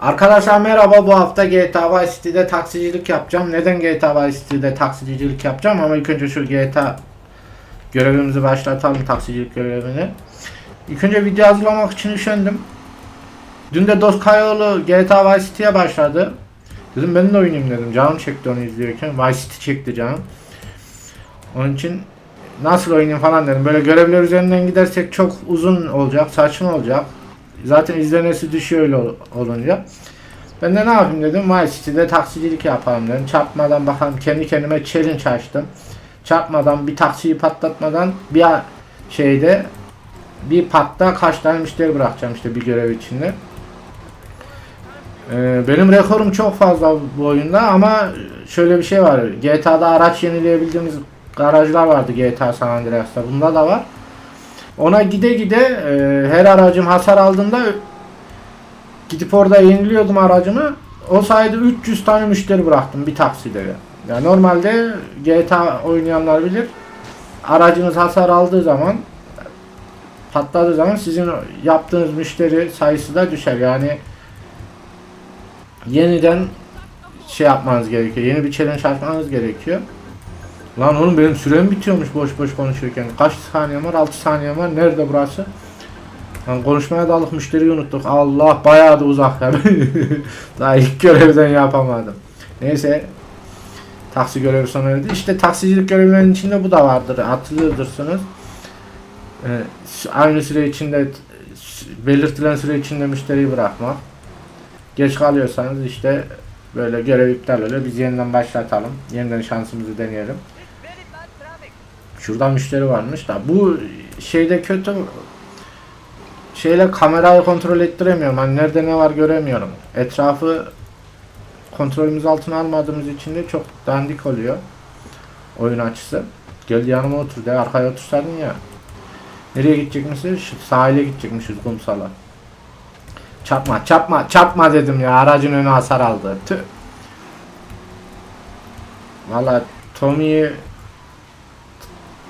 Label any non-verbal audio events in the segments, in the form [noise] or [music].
Arkadaşlar merhaba bu hafta GTA Vice City'de taksicilik yapacağım. Neden GTA Vice City'de taksicilik yapacağım ama ilk önce şu GTA görevimizi başlatalım taksicilik görevini. İlk önce video hazırlamak için üşendim. Dün de Dost Kayaoğlu GTA Vice City'ye başladı. Dedim ben de oynayayım dedim. Canım çekti onu izliyorken. Vice City çekti canım. Onun için nasıl oynayayım falan dedim. Böyle görevler üzerinden gidersek çok uzun olacak, saçma olacak. Zaten izlenesi düşüyor öyle ol- olunca. Ben de ne yapayım dedim. Vice City'de taksicilik yapalım dedim. Çarpmadan bakalım kendi kendime challenge açtım. Çarpmadan bir taksiyi patlatmadan bir şeyde bir patta kaç tane müşteri bırakacağım işte bir görev içinde. Ee, benim rekorum çok fazla bu oyunda ama şöyle bir şey var. GTA'da araç yenileyebildiğimiz garajlar vardı GTA San Andreas'ta. Bunda da var. Ona gide gide e, her aracım hasar aldığında gidip orada yeniliyordum aracımı. O sayede 300 tane müşteri bıraktım bir takside. Yani normalde GTA oynayanlar bilir. Aracınız hasar aldığı zaman patladığı zaman sizin yaptığınız müşteri sayısı da düşer. Yani yeniden şey yapmanız gerekiyor. Yeni bir challenge açmanız gerekiyor. Lan oğlum benim sürem bitiyormuş boş boş konuşurken. Kaç saniyem var? 6 saniyem var. Nerede burası? Lan konuşmaya dalık müşteriyi unuttuk. Allah bayağı da uzak ya. [laughs] Daha ilk görevden yapamadım. Neyse. Taksi görevi sona erdi. İşte taksicilik görevlerinin içinde bu da vardır. Hatırlıyorsunuz. Ee, aynı süre içinde belirtilen süre içinde müşteriyi bırakmak. Geç kalıyorsanız işte böyle görev iptal oluyor. Biz yeniden başlatalım. Yeniden şansımızı deneyelim. Şurada müşteri varmış da bu şeyde kötü şeyle kamerayı kontrol ettiremiyorum. Hani nerede ne var göremiyorum. Etrafı kontrolümüz altına almadığımız için de çok dandik oluyor. Oyun açısı. Gel yanıma otur de arkaya otursaydın ya. Nereye gidecekmişiz? Şu Sahile gidecekmişiz kumsala. Çarpma çarpma çarpma dedim ya aracın önü hasar aldı. Tüh. Valla Tommy'yi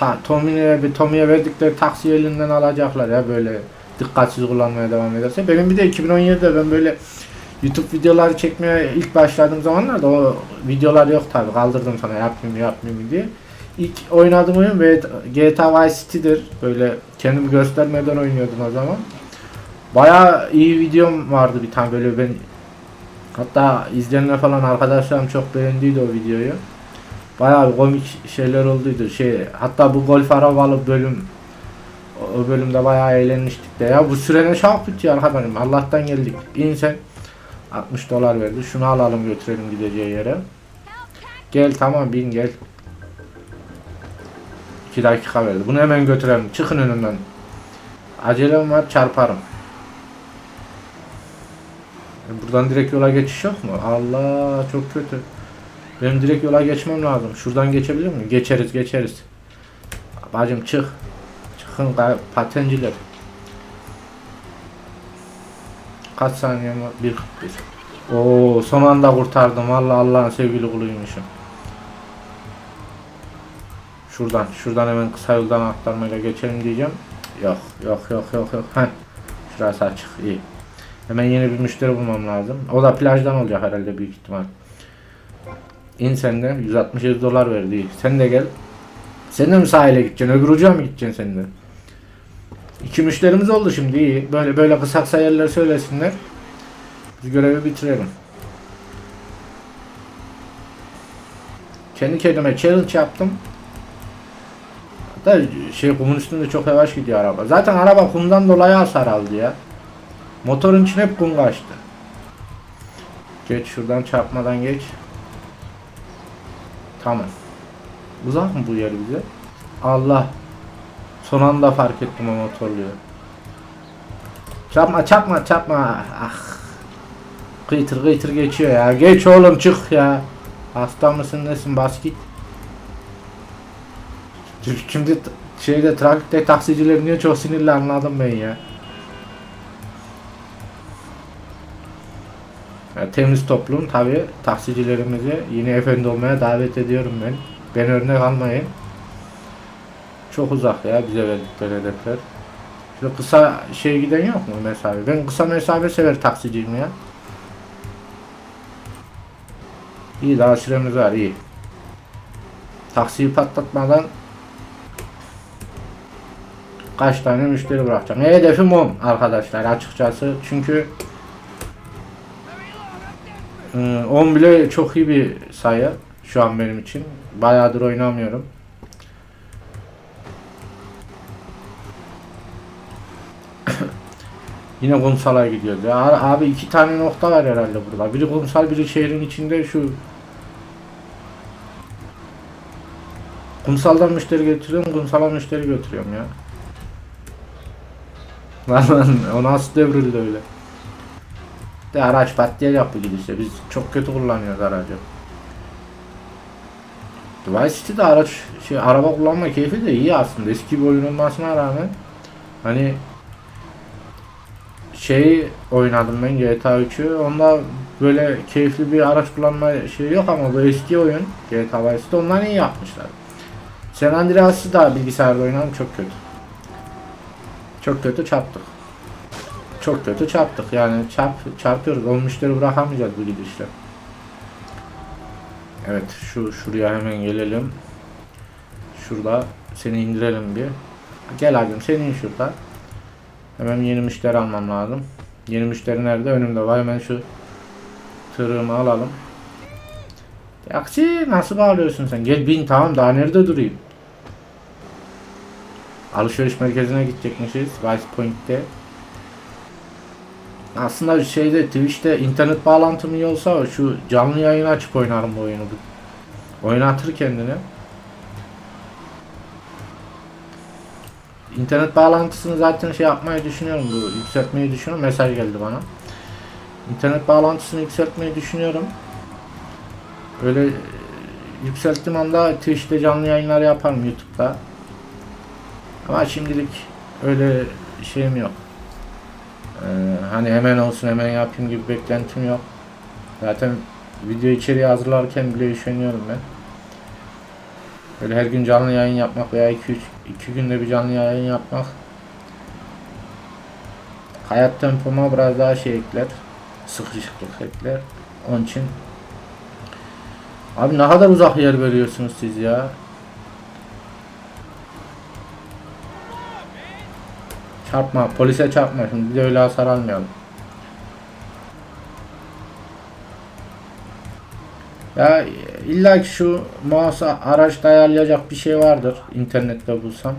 ta, Tommy'ye bir Tommy'ye verdikleri taksi elinden alacaklar ya böyle dikkatsiz kullanmaya devam ederse. Benim bir de 2017'de ben böyle YouTube videoları çekmeye ilk başladığım zamanlarda o videolar yok tabi kaldırdım sonra yapmayayım yapmayayım diye. İlk oynadığım oyun ve GTA Vice City'dir. Böyle kendimi göstermeden oynuyordum o zaman. Bayağı iyi videom vardı bir tane böyle ben hatta izleyenler falan arkadaşlarım çok beğendiydi o videoyu. Bayağı bir komik şeyler olduydu. Şey hatta bu golf arabalı bölüm o bölümde bayağı eğlenmiştik de ya bu süre ne çabuk bitiyor arkadaşım. Allah'tan geldik. İn sen 60 dolar verdi. Şunu alalım götürelim gideceği yere. Gel tamam bin gel. 2 dakika verdi. Bunu hemen götürelim. Çıkın önümden. Acelem var çarparım. Buradan direkt yola geçiş yok mu? Allah çok kötü. Benim direkt yola geçmem lazım. Şuradan geçebilir miyim? Geçeriz geçeriz. Bacım çık. Çıkın patenciler. Kaç saniye var? 1.41. Oo son anda kurtardım. Allah Allah'ın sevgili kuluymuşum. Şuradan, şuradan hemen kısa yoldan aktarmayla geçelim diyeceğim. Yok, yok, yok, yok, yok. Heh. Şurası açık, iyi. Hemen yeni bir müşteri bulmam lazım. O da plajdan olacak herhalde büyük ihtimal. İn sen de 167 dolar verdi. Sen de gel. Sen de mi sahile gideceksin? Öbür ucuya mı gideceksin sen de? İki müşterimiz oldu şimdi iyi. Böyle böyle kısa kısa yerler söylesinler. Biz görevi bitirelim. Kendi kendime challenge yaptım. Hatta şey kumun üstünde çok yavaş gidiyor araba. Zaten araba kumdan dolayı hasar aldı ya. Motorun içine hep kum kaçtı. Geç şuradan çarpmadan geç. Tamam. Uzak mı bu yer bize? Allah. Son anda fark ettim o motorluyu. Çarpma çarpma çarpma. Ah. Kıytır kıytır geçiyor ya. Geç oğlum çık ya. Hasta mısın nesin bas git. Şimdi şeyde trafikte taksiciler niye çok sinirli anladım ben ya. Yani temiz toplum tabi taksicilerimizi yine efendi olmaya davet ediyorum ben. Ben örnek almayın. Çok uzak ya bize verdikleri hedefler. Şöyle kısa şey giden yok mu mesafe? Ben kısa mesafe sever taksiciyim ya. İyi daha süremiz var iyi. Taksiyi patlatmadan kaç tane müşteri bırakacağım. E, hedefim 10 arkadaşlar açıkçası. Çünkü 10 bile çok iyi bir sayı şu an benim için. Bayağıdır oynamıyorum. [coughs] Yine kumsala gidiyoruz. Abi iki tane nokta var herhalde burada. Biri kumsal, biri şehrin içinde şu Kumsaldan müşteri getiriyorum, kumsala müşteri götürüyorum ya. Lan lan o nasıl devrildi öyle? De araç patlayacak bu gidişle. Biz çok kötü kullanıyoruz aracı. Vice City'de araç şey araba kullanma keyfi de iyi aslında. Eski bir oyun olmasına rağmen hani şey oynadım ben GTA 3'ü. Onda böyle keyifli bir araç kullanma şey yok ama bu eski oyun GTA Vice City onları iyi yapmışlar. San Andreas'ı da bilgisayarda oynadım çok kötü. Çok kötü çarptık. Çok kötü çarptık yani çarp çarpıyoruz. O müşteri bırakamayacağız bu gidişle. Evet şu şuraya hemen gelelim. Şurada seni indirelim bir. Gel abim senin şurada. Hemen yeni müşteri almam lazım. Yeni müşteri nerede? Önümde var. Hemen şu tırımı alalım. Taksi nasıl bağlıyorsun sen? Gel bin tamam daha nerede durayım? Alışveriş merkezine gidecekmişiz. Vice Point'te. Aslında şeyde Twitch'te internet bağlantım iyi olsa şu canlı yayın açıp oynarım bu oyunu. Oynatır kendini. İnternet bağlantısını zaten şey yapmayı düşünüyorum bu yükseltmeyi düşünüyorum. Mesaj geldi bana. İnternet bağlantısını yükseltmeyi düşünüyorum. Öyle e, yükselttiğim anda Twitch'te canlı yayınlar yaparım YouTube'da. Ama şimdilik öyle şeyim yok. Ee, hani hemen olsun hemen yapayım gibi beklentim yok. Zaten video içeriği hazırlarken bile üşeniyorum ben. Böyle her gün canlı yayın yapmak veya 2-3 2 günde bir canlı yayın yapmak hayat tempoma biraz daha şey ekler. Sıkışıklık ekler. Onun için Abi ne kadar uzak yer veriyorsunuz siz ya. Çarpma, polise çarpma. Şimdi bir de öyle hasar almayalım. Ya illa ki şu mouse araçta ayarlayacak bir şey vardır. internette bulsam.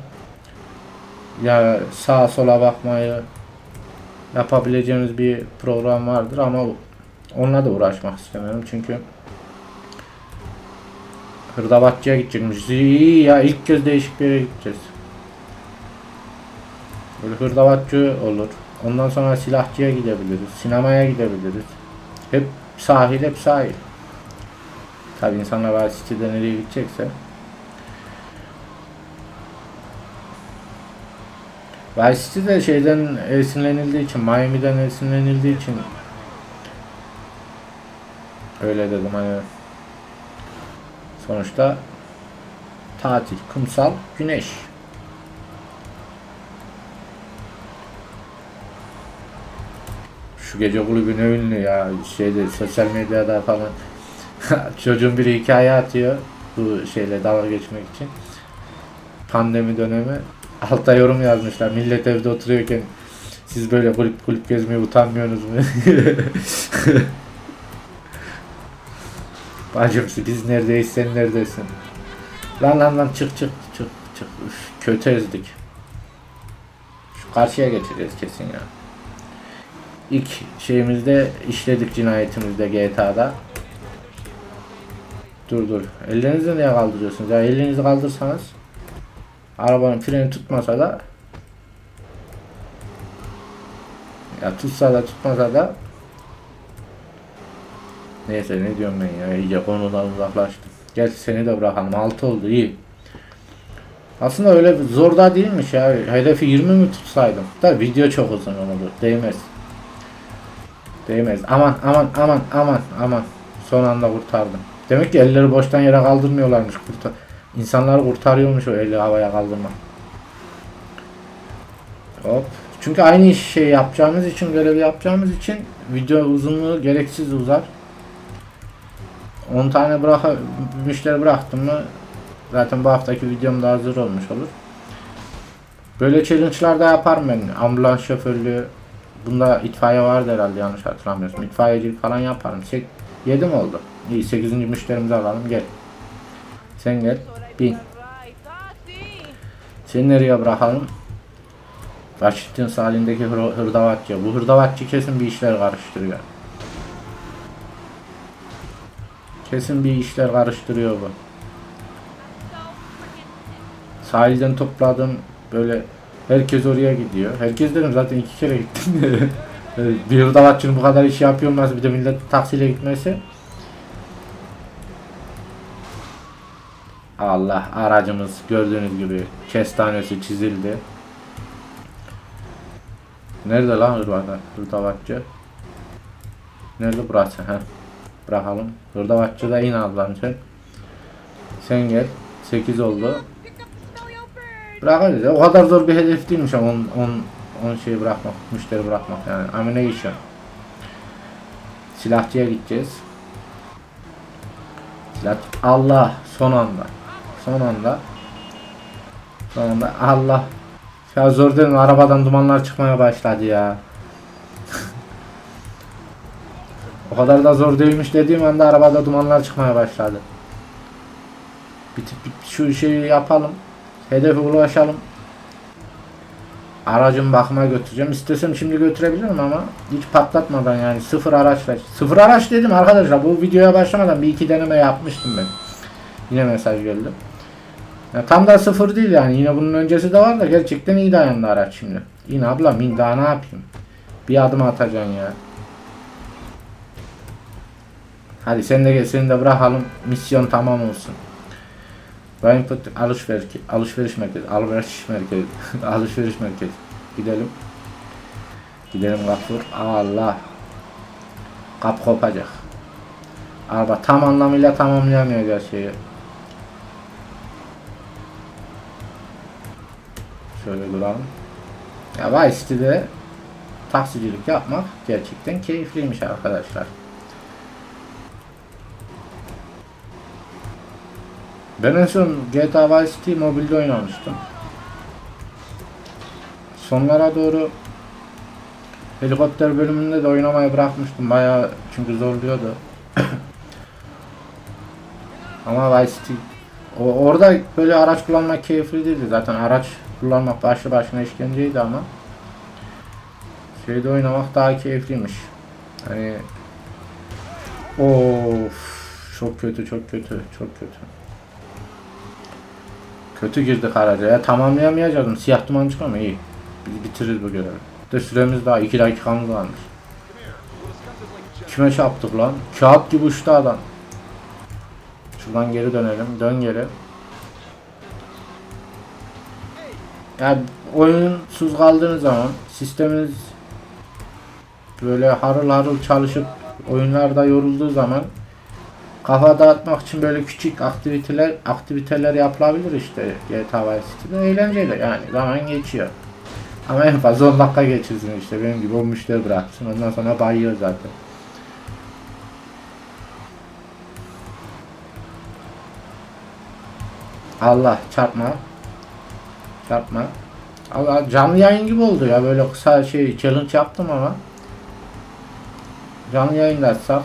Ya sağa sola bakmayı yapabileceğimiz bir program vardır ama onunla da uğraşmak istemiyorum çünkü Hırdavatçıya gidecekmiş. İyi ya ilk kez değişik bir yere gideceğiz. Böyle hırdavatçı olur. Ondan sonra silahçıya gidebiliriz. Sinemaya gidebiliriz. Hep sahil hep sahil. Tabi insanlar Vice City'de nereye gidecekse. Vice City'de şeyden esinlenildiği için, Miami'den esinlenildiği için öyle dedim hani sonuçta tatil, kumsal, güneş. Gece kulübü ne ünlü ya şeyde sosyal medyada falan [laughs] çocuğun biri hikaye atıyor bu şeyle dalga geçmek için pandemi dönemi altta yorum yazmışlar millet evde oturuyorken siz böyle kulüp kulüp gezmeye utanmıyorsunuz mu? [laughs] Bacım biz neredeyiz sen neredesin? Lan lan lan çık çık çık çık. Üf, kötü ezdik. Şu karşıya geçeceğiz kesin ya. İlk şeyimizde işledik cinayetimizde GTA'da. Dur dur. Ellerinizi niye kaldırıyorsunuz? Ya elinizi kaldırsanız arabanın freni tutmasa da ya tutsa da tutmasa da Neyse ne diyorum ben ya iyice konudan uzaklaştım. Gel seni de bırakalım 6 oldu iyi. Aslında öyle zor da değilmiş ya. Hedefi 20 mi tutsaydım? Da video çok uzun onu Değmez. Değmez. Aman aman aman aman aman. Son anda kurtardım. Demek ki elleri boştan yere kaldırmıyorlarmış. Kurtar İnsanları kurtarıyormuş o eli havaya kaldırma. Hop. Çünkü aynı şey yapacağımız için, görevi yapacağımız için video uzunluğu gereksiz uzar. 10 tane bırak müşteri bıraktım mı zaten bu haftaki videom da hazır olmuş olur. Böyle challenge'lar da yaparım ben. Ambulans şoförlüğü bunda itfaiye vardı herhalde yanlış hatırlamıyorsam. İtfaiyecilik falan yaparım. Sek 7 mi oldu? İyi 8. müşterimizi alalım gel. Sen gel. Bin. Seni nereye bırakalım? Washington sahilindeki hır- hırdavatçı. Bu hırdavatçı kesin bir işler karıştırıyor. Kesin bir işler karıştırıyor bu. Sahilden topladım böyle herkes oraya gidiyor. Herkes dedim zaten iki kere gittim. [laughs] bir hırdavatçının bu kadar iş yapıyor nasıl bir de millet taksiyle gitmesi. Allah aracımız gördüğünüz gibi kestanesi çizildi. Nerede lan hırdavat, hırdavatçı? Nerede burası? Heh. Bırakalım. Hırdavatçı da in ablam sen. Sen gel. 8 oldu. Bırakırız ya. O kadar zor bir hedef değilmiş ama 10 10 10 şey bırakmak, müşteri bırakmak yani. Amination. Silahçıya gideceğiz. Silah Allah son anda. Son anda. Son anda Allah. Ya zor dedim arabadan dumanlar çıkmaya başladı ya. [laughs] o kadar da zor değilmiş dediğim anda arabada dumanlar çıkmaya başladı. Bitip bit şu şeyi yapalım. Hedefe ulaşalım. Aracın bakıma götüreceğim. İstesem şimdi götürebilirim ama hiç patlatmadan yani sıfır araçla. Sıfır araç dedim arkadaşlar. Bu videoya başlamadan bir iki deneme yapmıştım ben. Yine mesaj geldi. Ya tam da sıfır değil yani. Yine bunun öncesi de var da gerçekten iyi dayandı araç şimdi. Yine ablam in daha ne yapayım? Bir adım atacaksın ya. Hadi sen de gel seni de bırakalım. Misyon tamam olsun. Rainput alışveriş alışveriş merkezi, alışveriş merkezi, [laughs] alışveriş merkezi. Gidelim. Gidelim Gafur. Allah. Kap kopacak. Araba tam anlamıyla tamamlayamayacak şeyi. Şöyle duralım. Ya Vice City'de taksicilik yapmak gerçekten keyifliymiş arkadaşlar. Ben en son GTA Vice City mobilde oynamıştım. Sonlara doğru helikopter bölümünde de oynamayı bırakmıştım. Bayağı çünkü zorluyordu. [coughs] Ama Vice City o, orada böyle araç kullanmak keyifli değildi. Zaten araç kullanmak başlı başına işkenceydi ama şeyde oynamak daha keyifliymiş. Hani of çok kötü çok kötü çok kötü. Kötü girdik araca ya tamamlayamayacaktım. Siyah duman çıkıyor mu? İyi. Biz bitiririz bu görevi. De süremiz daha 2 dakikamız varmış. Kime çarptık lan? Kağıt gibi uçtu adam. Şuradan geri dönelim. Dön geri. Ya oyunsuz kaldığınız zaman sisteminiz böyle harıl harıl çalışıp oyunlarda yorulduğu zaman kafa dağıtmak için böyle küçük aktiviteler aktiviteler yapılabilir işte GTA Vice City'de eğlenceli yani zaman geçiyor. Ama en fazla 10 dakika geçirsin işte benim gibi 10 müşteri bıraksın ondan sonra bayıyor zaten. Allah çarpma. Çarpma. Allah canlı yayın gibi oldu ya böyle kısa şey challenge yaptım ama. Canlı yayın açsak.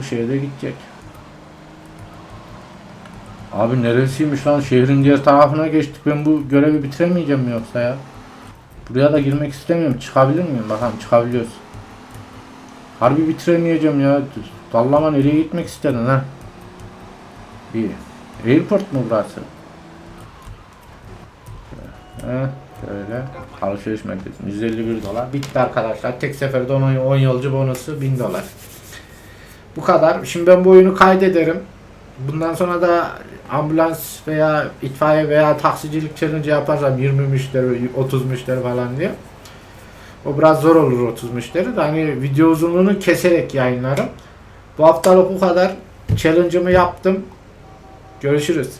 Bu şehirde gidecek. Abi neresiymiş lan şehrin diğer tarafına geçtik ben bu görevi bitiremeyeceğim mi yoksa ya? Buraya da girmek istemiyorum çıkabilir miyim bakalım çıkabiliyoruz. Harbi bitiremeyeceğim ya. Dallama nereye gitmek istedin ha? Bir. Airport mu burası? Heh, şöyle. Alışveriş merkezi. 151 dolar. Bitti arkadaşlar. Tek seferde 10, 10 yolcu bonusu 1000 dolar. Bu kadar. Şimdi ben bu oyunu kaydederim. Bundan sonra da ambulans veya itfaiye veya taksicilik challenge yaparsam 20 müşteri, 30 müşteri falan diye. O biraz zor olur 30 müşteri de hani video uzunluğunu keserek yayınlarım. Bu haftalık bu kadar. Challenge'ımı yaptım. Görüşürüz.